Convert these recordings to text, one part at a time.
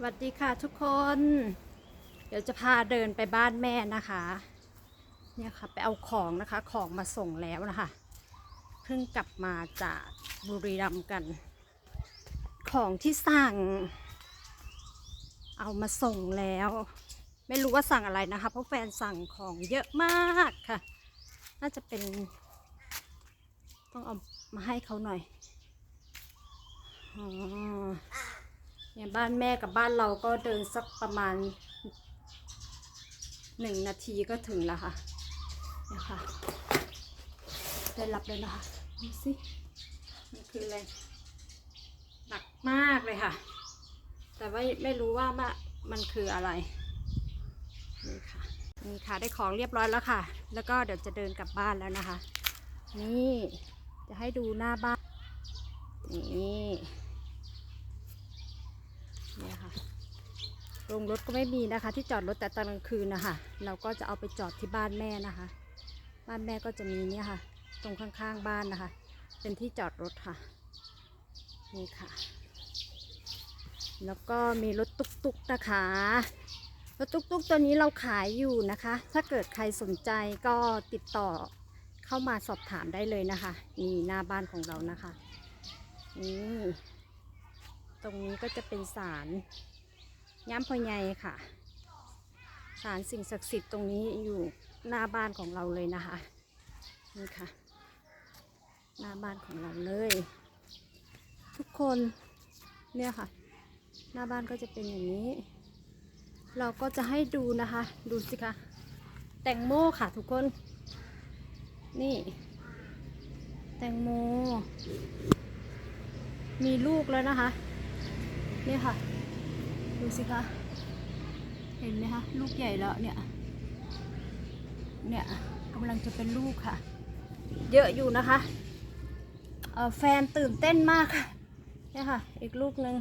สวัสดีค่ะทุกคน เดี๋ยวจะพาเดินไปบ้านแม่นะคะ เนี่ยค่ะไปเอาของนะคะของมาส่งแล้วนะคะ เพิ่งกลับมาจากบุรีรัมย์กัน ของที่สั่ง เอามาส่งแล้ว ไม่รู้ว่าสั่งอะไรนะคะ เพราะแฟนสั่งของเยอะมากค่ะ น่าจะเป็น ต้องเอามาให้เขาหน่อยอ๋อ เนี่ยบ้านแม่กับบ้านเราก็เดินสักประมาณหนึ่งนาทีก็ถึงแล้วค่ะเนี่ยค่ะได้รับเลยนะคะดูสิมันคืออะไรหนักมากเลยค่ะ แต่ว่าไม่รู้ว่ามามันคืออะไรนี่ค่ะนี่ค่ะได้ของเรียบร้อยแล้วค่ะ แล้วก็เดี๋ยวจะเดินกลับบ้านแล้วนะคะ นี่จะให้ดูหน้าบ้านนี่ เนี่ยค่ะโรงรถก็ไม่มีนะคะ ที่จอดรถแต่ตอนกลางคืนนะคะเราก็จะเอาไปจอดที่บ้านแม่นะคะ บ้านแม่ก็จะมีเนี่ยค่ะ ตรงข้างๆบ้านนะคะ เป็นที่จอดรถค่ะ นี่ค่ะ แล้วก็มีรถตุ๊กๆนะคะรถตุ๊กๆตัวนี้เราขายอยู่นะคะ ถ้าเกิดใครสนใจก็ติดต่อเข้ามาสอบถามได้เลยนะคะ นี่หน้าบ้านของเรานะคะ นี่ ตรงนี้ก็จะเป็นศาลย้ำพอใหญ่ค่ะศาลสิ่งศักดิ์สิทธิ์ตรงนี้อยู่หน้าบ้านของเราเลยนะคะนี่ค่ะ หน้าบ้านของเราเลย ทุกคนเนี่ยค่ะ หน้าบ้านก็จะเป็นอย่างนี้ เราก็จะให้ดูนะคะ ดูสิคะแตงโมค่ะทุกคน นี่ แตงโม มีลูกแล้วนะคะ นี่ค่ะ ดูสิคะ เห็นไหมคะ ลูกใหญ่แล้วเนี่ย เนี่ยกำลังจะเป็นลูกค่ะ เยอะอยู่นะคะแฟนตื่นเต้นมากค่ะเนี่ยค่ะ อีกลูกหนึ่ง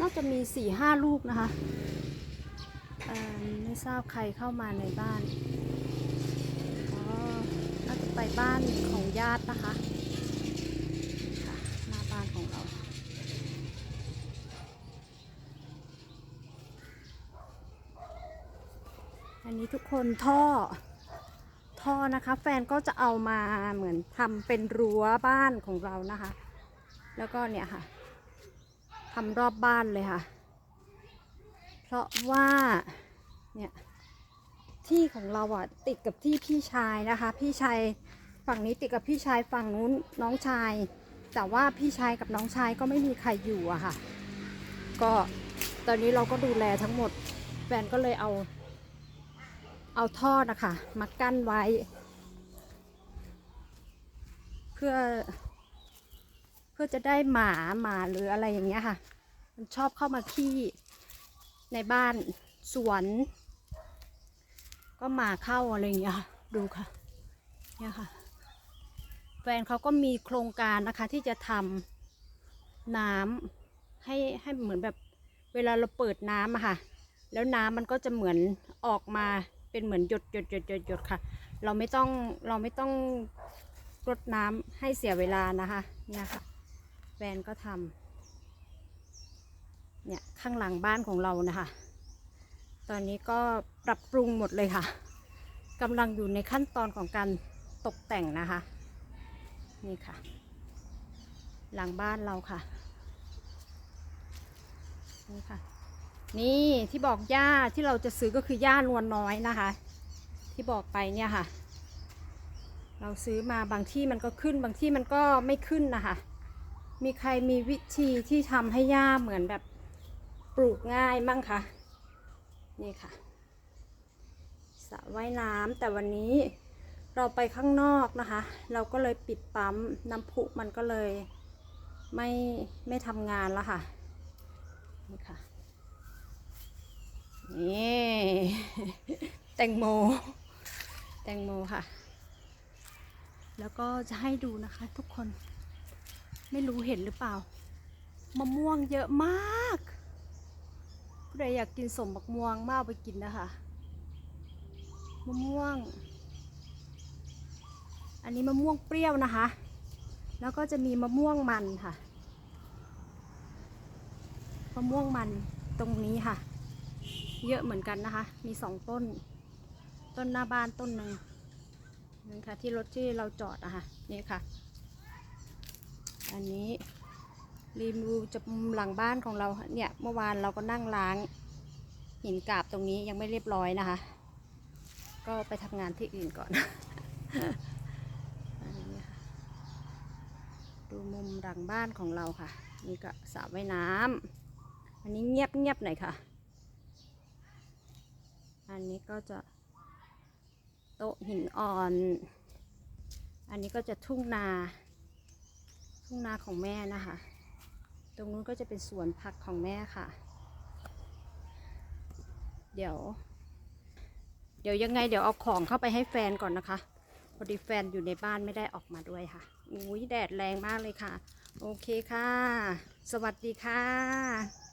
น่าจะมีสี่ห้าลูกนะคะไม่ทราบใครเข้ามาในบ้านอ๋อน่าจะไปบ้านของญาตินะคะหน้าบ้านของเรา อันนี้ ทุกคนท่อ ท่อนะคะ แฟนก็จะเอามาเหมือนทำเป็นรั้วบ้านของเรานะคะ แล้วก็เนี่ยค่ะทำรอบบ้านเลยค่ะ เพราะว่าเนี่ยที่ของเราอะติดกับที่พี่ชายนะคะ พี่ชายฝั่งนี้ติดกับพี่ชายฝั่งนู้นน้องชาย แต่ว่าพี่ชายกับน้องชายก็ไม่มีใครอยู่อะค่ะ ก็ตอนนี้เราก็ดูแลทั้งหมดแฟนก็เลยเอา เอาท่อนะคะมากั้นไว้ เพื่อ เพื่อจะได้หมาหมาหรืออะไรอย่างเงี้ยค่ะ มันชอบเข้ามาขี้ในบ้านสวน ก็หมาเข้าอะไรอย่างเงี้ยดูค่ะเนี่ยค่ะแฟนเขาก็มีโครงการนะคะที่จะทำน้ำให้ให้เหมือนแบบเวลาเราเปิดน้ำอะค่ะ แล้วน้ำมันก็จะเหมือนออกมา เป็นเหมือนหยดหยดหยดหยดหยดค่ะ เราไม่ต้องเราไม่ต้องรดน้ำให้เสียเวลานะคะเนี่ยค่ะแฟนก็ทำเนี่ยข้างหลังบ้านของเรานะคะ ตอนนี้ก็ปรับปรุงหมดเลยค่ะกำลังอยู่ในขั้นตอนของการตกแต่งนะคะ นี่ค่ะ หลังบ้านเราค่ะ นี่ค่ะ นี่ที่บอกหญ้าที่เราจะซื้อก็คือหญ้านวลน้อยนะคะ ที่บอกไปเนี่ยค่ะ เราซื้อมาบางที่มันก็ขึ้นบางที่มันก็ไม่ขึ้นนะคะ มีใครมีวิธีที่ทำให้หญ้าเหมือนแบบปลูกง่ายมั่งคะนี่ค่ะสระว่ายน้ำแต่วันนี้เราไปข้างนอกนะคะ เราก็เลยปิดปั๊มน้ำพุมันก็เลยไม่ไม่ทำงานแล้วค่ะนี่ค่ะ นี่ แตงโม แตงโมค่ะ แล้วก็จะให้ดูนะคะทุกคน ไม่รู้เห็นหรือเปล่า มะม่วงเยอะมากผู้ใดอยากกินสมบักม่วงมาเอาไปกินนะคะ มะม่วง อันนี้มะม่วงเปรี้ยวนะคะ แล้วก็จะมีมะม่วงมันค่ะ มะม่วงมันตรงนี้ค่ะ เยอะเหมือนกันนะคะ มีสองต้น ต้นหน้าบ้านต้นหนึ่งนี่ค่ะที่รถที่เราจอดอะค่ะนี่ค่ะ อันนี้รีวิวจะมุมหลังบ้านของเราเนี่ยเมื่อวานเราก็นั่งล้างหินกาบตรงนี้ยังไม่เรียบร้อยนะคะ ก็ไปทำงานที่อื่นก่อนอันนี้ค่ะดูมุมหลังบ้านของเราค่ะนี่ก็สระว่ายน้ำอันนี้เงียบเงียบหน่อยค่ะ อันนี้ก็จะ โต๊ะหินอ่อน อันนี้ก็จะทุ่งนา ทุ่งนาของแม่นะคะ ตรงนู้นก็จะเป็นสวนผักของแม่ค่ะ เดี๋ยว เดี๋ยวยังไงเดี๋ยวเอาของเข้าไปให้แฟนก่อนนะคะ พอดีแฟนอยู่ในบ้านไม่ได้ออกมาด้วยค่ะ อุ้ยแดดแรงมากเลยค่ะ โอเคค่ะ สวัสดีค่ะ